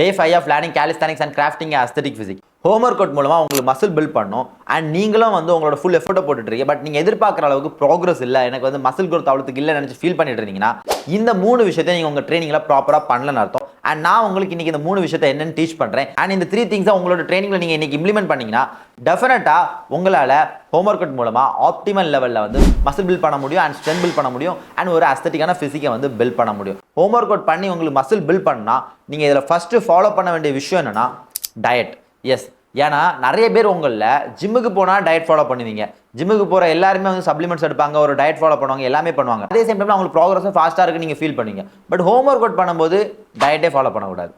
Day five of learning calisthenics and crafting aesthetic physique home workout மூலமாக உங்களுக்கு muscle build பண்ணும். And நீங்களும் வந்து உங்களோட ஃபுல் எஃபர்ட்டை போட்டுட்ருக்கீங்க பட் நீங்கள் எதிர்பார்க்குற அளவுக்கு ப்ராக்ரஸ் இல்லை. எனக்கு வந்து மசில் குரோத் அவ்வளோத்துக்கு இல்லை நினச்சி ஃபீல் பண்ணிட்டு இருந்தீங்கன்னா இந்த மூணு விஷயத்தை நீங்கள் உங்கள் ட்ரைனிங்கில் ப்ராப்பராக பண்ணலன்னு அர்த்தம். அண்ட் நான் உங்களுக்கு இன்னைக்கு இந்த மூணு விஷயத்தை என்னன்னு டீச் பண்ணுறேன் அண்ட் இந்த த்ரீ திங்ஸை உங்களோட ட்ரைனிங்கில் நீங்கள் இன்னைக்கு இம்ப்ளிமெண்ட் பண்ணீங்கன்னா டெஃபினட்டாக உங்களால் ஹோம் ஒர்க் அவுட் மூலமாக ஆப்டிமல் லெவலில் வந்து மசில் பில்ட் பண்ண முடியும் அண்ட் ஸ்ட்ரென்த் பில்ட் பண்ண முடியும் அண்ட் ஒரு அஸ்தட்டிக்கான ஃபிசிக்கை வந்து பில்ட் பண்ண முடியும். ஹோம் ஒர்க் அவுட் பண்ணி உங்களுக்கு மசில் பில்ட் பண்ணால் நீங்கள் இதில் ஃபஸ்ட்டு ஃபாலோ பண்ண வேண்டிய விஷயம் என்னன்னா டயட் எஸ் ஏன்னா நிறைய பேர் உங்களில் ஜிம்முக்கு போனால் டயட் ஃபாலோ பண்ணுவீங்க. ஜிம்முக்கு போகிற எல்லாருமே வந்து சப்ளிமெண்ட்ஸ் எடுப்பாங்க ஒரு டயட் ஃபாலோ பண்ணுவாங்க எல்லாமே பண்ணுவாங்க. அதே சேம் டைம் அவங்களுக்கு ப்ராக்ரஸும் ஃபாஸ்ட்டாக இருக்கு நீங்கள் ஃபீல் பண்ணுவீங்க. பட் ஹோம் ஒர்க் அவுட் பண்ணும்போது டயட்டே ஃபாலோ பண்ணக்கூடாது.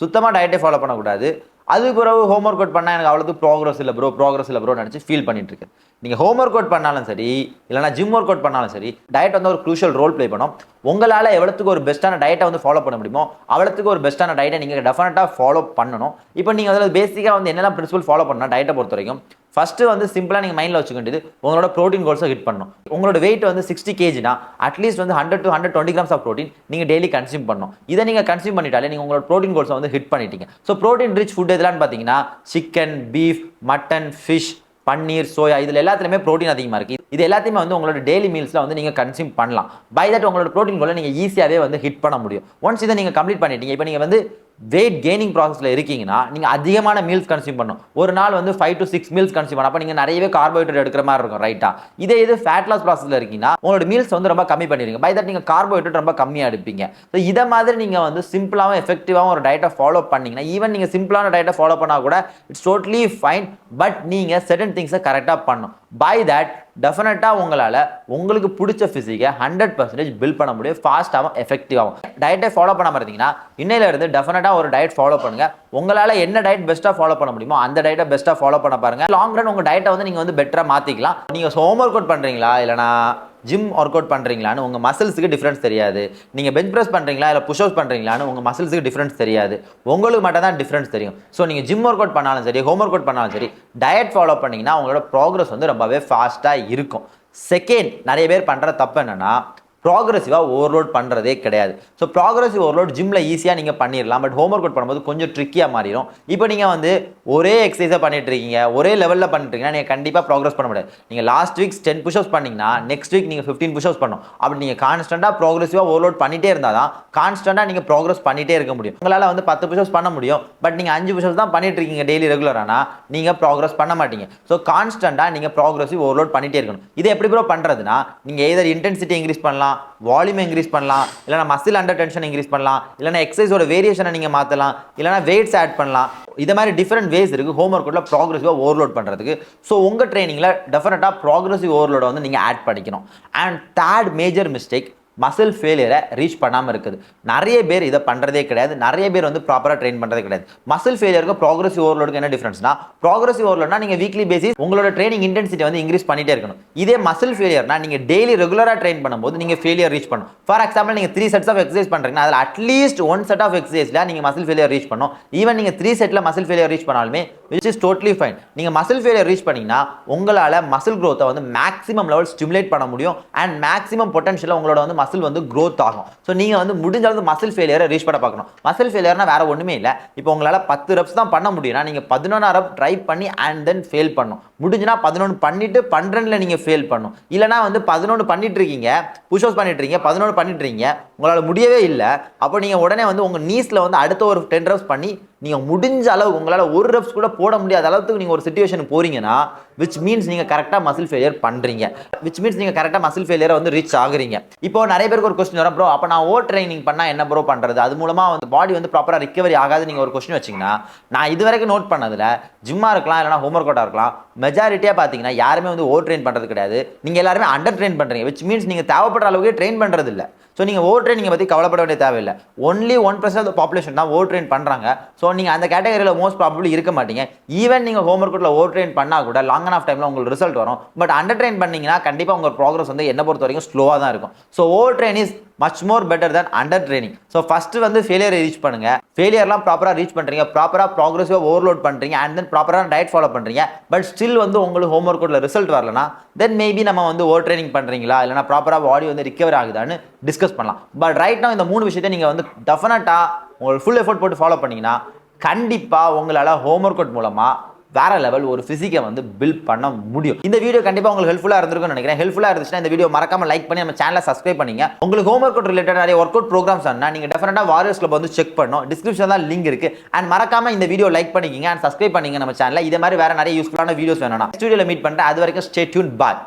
சுத்தமாக டயட்டே ஃபாலோ பண்ணக்கூடாது. அதுக்கு பிறகு ஹோம் ஒர்க் அவுட் பண்ணால் எனக்கு அவ்வளோது ப்ராக்ரஸ் இல்லை ப்ரோ ப்ராக்ரஸ் இல்லை ப்ரோ நினச்சி ஃபீல் பண்ணிட்டு இருக்கேன். நீங்கள் ஹோம் ஒர்க் அவுட் பண்ணாலும் சரி இல்லைனா ஜிம் ஒர்க் அவுட் பண்ணாலும் சரி டயட் வந்து ஒரு க்ரூஷியல் ரோல் ப்ளே பண்ணும். உங்களால் எவ்வளோத்துக்கு ஒரு பெஸ்ட்டான டயட்டை வந்து ஃபாலோ பண்ண முடியுமோ அவ்வளோத்துக்கு ஒரு பெஸ்ட்டான டயட்டை நீங்கள் டெஃபினட்டாக ஃபாலோ பண்ணணும். இப்போ நீங்கள் அதில் பேசிக்காக வந்து என்னெல்லாம் பிரின்சிபல் ஃபாலோ பண்ணால் டயட்டை பொறுத்த வரைக்கும் ஃபஸ்ட்டு வந்து சிம்பிளாக நீங்கள் மைண்டில் வச்சுக்க வேண்டியது உங்களோட ப்ரோட்டீன் கோல்ஸை ஹிட் பண்ணணும். உங்களோட வெயிட் வந்து சிக்ஸ்டி கேஜினா அட்லீஸ்ட் வந்து hundred to hundred twenty grams of protein நீங்கள் டெய்லி கன்சியூம் பண்ணணும். இதை நீங்கள் கன்சியூம் பண்ணிட்டாலே நீங்கள் உங்களோட ப்ரோட்டீன் கோல்ஸை வந்து ஹிட் பண்ணிட்டீங்க. ஸோ ப்ரோட்டீன் ரிச் ஃபுட் எதுலான்னு பார்த்தீங்கன்னா chicken beef mutton fish paneer soya இதில் எல்லாத்துலேயுமே ப்ரோட்டீன் அதிகமாக இருக்குது இது எல்லாத்தையுமே வந்து உங்களோட டெய்லி மீல்ஸில் வந்து நீங்கள் கன்சியூம் பண்ணலாம். பை தட் உங்களோட ப்ரோட்டீன் கோலை நீங்கள் ஈஸியாகவே வந்து ஹிட் பண்ண முடியும். ஒன்ஸ் இதை நீங்கள் கம்ப்ளீட் பண்ணிட்டீங்க இப்போ நீங்கள் வந்து வெயிட் கெய்னிங் ப்ராசஸில் இருக்கீங்கன்னா நீங்கள் அதிகமான மீல்ஸ் கன்சியூம் பண்ணணும். ஒரு நாள் வந்து five to six meals consume பண்ணணும். அப்போ நீங்கள் நிறையவே கார்போஹைட்ரேட் எடுக்கிற மாதிரி இருக்கும் ரைட்டா இதே இது ஃபேட் லாஸ் ப்ராசஸில் இருக்கீங்கன்னா உங்களோட மீல்ஸ் வந்து ரொம்ப கம்மி பண்ணிடுங்க பை தட் நீங்கள் கார்போஹைட்ரேட் ரொம்ப கம்மியாக எடுப்பீங்க. ஸோ இதை மாதிரி நீங்கள் வந்து சிம்பிளாகவும் எஃபெக்டிவாகவும் ஒரு டயட்டை ஃபாலோ பண்ணிங்கன்னா ஈவன் நீங்கள் சிம்பிளான டயட்டை ஃபாலோ பண்ணால் கூட இட்ஸ் டோட்லி ஃபைன் பட் நீங்கள் செடன் திங்ஸை கரெக்டாக பண்ணணும். பை தட் டெஃபினட்டாக உங்களால் உங்களுக்கு பிடிச்ச ஃபிசிக்கை ஹண்ட்ரட் பர்சன்டேஜ் பில் பண்ண முடியும். ஃபாஸ்ட்டாகவும் எஃபெக்டிவாகவும் டயட்டை ஃபாலோ பண்ணாமல் இருந்தீங்கன்னா இன்னையிலேருந்து டெஃபினட்டாக ஒரு டயட் ஃபாலோ பண்ணுங்கள் உங்களால் என்ன டயட் பெஸ்ட்டாக ஃபாலோ பண்ண முடியுமோ அந்த டயட்டை பெஸ்ட்டாக ஃபாலோ பண்ண பாருங்கள் லாங் ரன் உங்கள் டயட்டை வந்து நீங்கள் வந்து பெட்டராக மாற்றிக்கலாம் நீங்கள் ஹோம் ஒர்க் அவுட் பண்ணுறீங்களா இல்லைனா ஜிம் ஒர்க் அவுட் பண்ணுறீங்களான்னு உங்கள் மசில்ஸுக்கு டிஃப்ரென்ஸ் தெரியாது. நீங்கள் பெஞ்ச் ப்ரெஸ் பண்ணுறீங்களா இல்லை புஷ் அவுட் பண்ணுறீங்களான்னு உங்கள் மசில்ஸுக்கு டிஃப்ரென்ஸ் தெரியாது. உங்களுக்கு மட்டும் தான் டிஃப்ரென்ஸ் தெரியும். ஸோ நீங்கள் ஜிம் ஒர்க் அவுட் பண்ணாலும் சரி ஹோம் ஒர்க் அவுட் பண்ணாலும் சரி டயட் ஃபாலோ பண்ணிங்கன்னா உங்களோட ப்ராக்ரஸ் வந்து ரொம்பவே ஃபாஸ்ட்டாக இருக்கும். செகண்ட் நிறைய பேர் பண்ணுற தப்பு என்னென்னா ப்ராக்ரஸிவாக ஓவர்லோட் பண்ணுறதே கிடையாது. ஸோ ப்ராக்ரஸிவ் ஓவர்லோட் ஜிம்மில் ஈஸியாக நீங்கள் பண்ணிடலாம் பட் ஹோம் ஒர்க் அவுட் பண்ணும்போது கொஞ்சம் ட்ரிக்கியாக மாறிடும் இப்போ நீங்கள் வந்து ஒரே எக்ஸசைஸாக பண்ணிட்டு இருக்கீங்க ஒரே லெவலில் பண்ணிட்டு இருக்கீங்கன்னா நீங்கள் கண்டிப்பாக ப்ராக்ரஸ் பண்ண முடியாது. நீங்கள் லாஸ்ட் வீக் டென் புஷ்அப்ஸ் பண்ணிங்கன்னா நெக்ஸ்ட் வீக் நீங்கள் ஃபிஃப்டீன் புஷ்அப்ஸ் பண்ணணும் அப்படி நீங்கள் கான்ஸ்டண்ட்டாக ப்ராக்ரஸிவாக ஓவர்லோட் பண்ணிட்டே இருந்தால் தான் கான்ஸ்டண்ட்டாக நீங்கள் ப்ராக்ரஸ் பண்ணிட்டே இருக்க முடியும். உங்களால் வந்து பத்து புஷ்அப்ஸ் பண்ண முடியும். பட் நீங்கள் அஞ்சு புஷ்அப்ஸ் தான் பண்ணிட்டு இருக்கீங்க டெய்லி ரெகுலரானா நீங்கள் ப்ராக்ரஸ் பண்ண மாட்டீங்க. ஸோ கான்ஸ்டண்ட்டாக நீங்கள் ப்ராக்ரஸிவ் ஓவர்லோட் பண்ணிகிட்டே இருக்கணும். இது எப்படி ப்ரோ பண்ணுறதுனா நீங்கள் எதர் இன்டென்சிட்டி இன்க்ரீஸ் பண்ணலாம் வால்யூம் இன்க்ரீஸ் பண்ணலாம் இல்லைனா மசில் அண்டர் டென்ஷன் இன்க்ரீஸ் பண்ணலாம் இல்லைனா எக்ஸசைஸோட வேரியேஷனை நீங்கள் மாற்றலாம் இல்லைனா வெயிட்ஸ் ஆட் பண்ணலாம். இது மாதிரி டிஃப்ரெண்ட் வேஸ் இருக்குது ஹோம் ஒர்க் அவுட்டில் ப்ராக்ரஸிவாக ஓவர்லோட் பண்ணுறதுக்கு ஸோ உங்கள் ட்ரைனிங்கில் டெஃபினட்டாக ப்ராக்ரஸிவ் ஓவர்லோடை வந்து நீங்கள் ஆட் பண்ணிக்கணும். And third major mistake muscle ஃபெயிலியரை reach பண்ணாமல் இருக்குது. நிறைய பேர் இதை பண்ணுறதே கிடையாது. நிறைய பேர் வந்து ப்ராப்பராக ட்ரெயின் பண்ணுறதே கிடையாது. மசில் ஃபெயிலியருக்கு ப்ராக்ரஸிவ் ஓவர்லோடுக்கு என்ன டிஃப்ரென்ஸ்னா ப்ராக்ரஸிவ் ஓவர்லோட்னா நீங்கள் வீக்லி பேசிஸ் உங்களோட ட்ரைனிங் இன்டென்சிட்டி வந்து இன்க்ரீஸ் பண்ணிகிட்டே இருக்கணும். இதே மசில் ஃபெயிலியர்னா நீங்கள் டெய்லி ரெகுலராக ட்ரெயின் பண்ணும்போது நீங்கள் ஃபெயிலியர் ரீச் பண்ணணும் ஃபார் எக்ஸாம்பிள் நீங்கள் த்ரீ செட்ஸ் ஆஃப் எக்ஸசைஸ் பண்ணுறீங்கன்னா அதில் at least one set of எக்ஸசைஸில் நீங்கள் மசில் ஃபெயிலியர் ரீச் பண்ணணும் ஈவன் நீங்கள் த்ரீ செட்டில் மசில் ஃபெயிலியர் ரீச் பண்ணாலுமே விச் இஸ் டோட்லி ஃபைன் நீங்கள் மசில் ஃபெயிலியர் ரீச் பண்ணிங்கன்னா உங்களால் மசில் க்ரோத்தை வந்து மேக்ஸிமம் லெவல் ஸ்டிமுலேட் பண்ண முடியும். அண்ட் மேக்ஸிமம் பொட்டன்ஷியலாக உங்களோட வந்து மசில் வந்து க்ரோத் ஆகும். ஸோ நீங்கள் வந்து முடிஞ்ச அளவுக்கு மசில் ஃபெயிலியரை ரீச் பண்ண பார்க்கணும். மசில் ஃபெயிலியர்னா வேற ஒன்றுமே இல்லை. இப்போ உங்களால் பத்து ரெப்ஸ் தான் பண்ண முடியும்னா நீங்கள் பதினொன்றா ரெப் ட்ரை பண்ணி அண்ட் தென் ஃபெயில் பண்ணும் முடிஞ்சுனா பதினொன்று பண்ணிட்டு பன்னெண்டில் நீங்கள் ஃபெயில் பண்ணும் இல்லைனா வந்து பதினொன்று பண்ணிட்டு இருக்கீங்க புஷ்அப்ஸ் பண்ணிட்டு இருக்கீங்க பதினொன்று பண்ணிட்டு இருக்கீங்க உங்களால் முடியவே இல்லை. அப்போ நீங்கள் உடனே வந்து உங்கள் நீஸில் வந்து அடுத்த ஒரு டென் ரெப்ஸ் பண்ணி நீங்கள் முடிஞ்ச அளவு உங்களால் ஒரு ரெப்ஸ் கூட போட முடியாத அளவுக்கு நீங்கள் ஒரு சுச்சுவேஷனுக்கு போகிறீங்கன்னா விச் மீன்ஸ் நீங்கள் கரெக்டாக மசில் ஃபெயிலியர் பண்ணுறீங்க விச் மீன்ஸ் நீங்கள் கரெக்டாக மசில் ஃபெயிலியரை வந்து ரீச் ஆகுறீங்க. இப்போ நிறைய பேருக்கு ஒரு கொஸ்டின் வரும் ப்ரோ அப்போ நான் ஓ ட்ரைனிங் பண்ணால் என்ன ப்ரோ பண்ணுறது அது மூலமாக வந்து பாடி வந்து ப்ராப்பராக ரிக்கவரி ஆகாது நீங்கள் ஒரு கொஸ்டின் வச்சிங்கன்னா நான் இது வரைக்கும் நோட் பண்ணதில் ஜிம்மாக இருக்கலாம் இல்லைனா ஹோம் ஒர்க் அவுட்டாக இருக்கலாம் மெஜாரிட்டியாக பார்த்தீங்கன்னா யாருமே வந்து ஓவர் ட்ரெயின் பண்ணுறது கிடையாது. நீங்கள் எல்லாருமே அண்டர் ட்ரெயின் பண்ணுறீங்க விச் மீன்ஸ் நீங்கள் தேவைப்படுற அளவுக்கு ட்ரெயின் பண்ணுறது இல்லை. ஸோ நீங்கள் ஓவர் ட்ரெயினிங்கை பற்றி கவலைப்பட வேண்டிய தேவையில்லை. Only one percent of population தான் ஓவர் ட்ரெயின் பண்ணுறாங்க ஸோ நீங்கள் அந்த கேட்டகரியில் மோஸ்ட் ப்ராபப்ளி இருக்க மாட்டீங்க. ஈவன் நீங்கள் ஹோம் ஒர்க்கில் ஓவர் ட்ரெயின் பண்ணால் கூட லாங் ஆஃப் டைமில் உங்களுக்கு ரிசல்ட் வரும். பட் அண்டர் ட்ரெயின் பண்ணிங்கன்னா கண்டிப்பாக உங்கள் ப்ராக்ரஸ் வந்து என்ன பொறுத்த வரைக்கும் ஸ்லோவாக தான் இருக்கும். So over train is much more better than under training so first வந்து ஃபெயிலியரை ரீச் பண்ணுங்க. ஃபெயிலியர்லாம் ப்ராப்பராக ரீச் பண்ணுறீங்க ப்ராப்பராக ப்ராக்ரஸிவாக ஓவர்லோட் பண்ணுறீங்க அண்ட் தென் ப்ராப்பராக டயட் ஃபாலோ பண்ணுறீங்க பட் ஸ்டில் வந்து உங்களுக்கு ஹோம் ஒர்க் அவுட்டில் ரிசல்ட் வரலனா தென் மேபி நம்ம வந்து ஓவர் ட்ரைனிங் பண்ணுறீங்களா இல்லைனா ப்ராப்பராக பாடி வந்து ரிகவர் ஆகுதான்னு டிஸ்கஸ் பண்ணலாம். பட் ரைட் நான் இந்த மூணு விஷயத்தை நீங்கள் வந்து டெஃபினட்டாக உங்களுக்கு ஃபுல் எஃபோர்ட் போட்டு ஃபாலோ பண்ணீங்கன்னா கண்டிப்பாக உங்களால் ஹோம் ஒர்க் அவுட் மூலமாக வேற லெவல் ஒரு ஃபிசிக்கை வந்து பில்ட் பண்ண முடியும். இந்த வீடியோ கண்டிப்பாக உங்களுக்கு ஹெல்ப்ஃபுல்லாக இருந்திருக்கும்னு நினைக்கிறேன். ஹெல்ப்ஃபுல்லாக இருந்துச்சுன்னா இந்த வீடியோ மறக்காம லைக் பண்ணி நம்ம சேனலை சப்ஸ்கிரைப் பண்ணீங்க. உங்களுக்கு ஹோம் ஒர்க் ரிலேட்டட் நிறைய ஒர்க் அவுட் ப்ரோக்ராம்ஸ் ஆனால் நீங்கள் டெஃபினட்டாக வாரியர்ஸ் கிளப் வந்து செக் பண்ணணும். டிஸ்கிரிப்ஷன் தான் லிங்க் இருக்கு. அண்ட் மறக்காம இந்த வீடியோ லைக் பண்ணிக்கிங்க அண்ட் சப்ஸ்கிரைப் பண்ணீங்க நம்ம சேனலில் இதே மாதிரி வேற நிறைய யூஸ்ஃபுல்லான வீடியோஸ் வேணும்னா ஸ்டுடியோவில் மீட் பண்ணுறேன் அது வரைக்கும் ஸ்டே டியூன் பாய்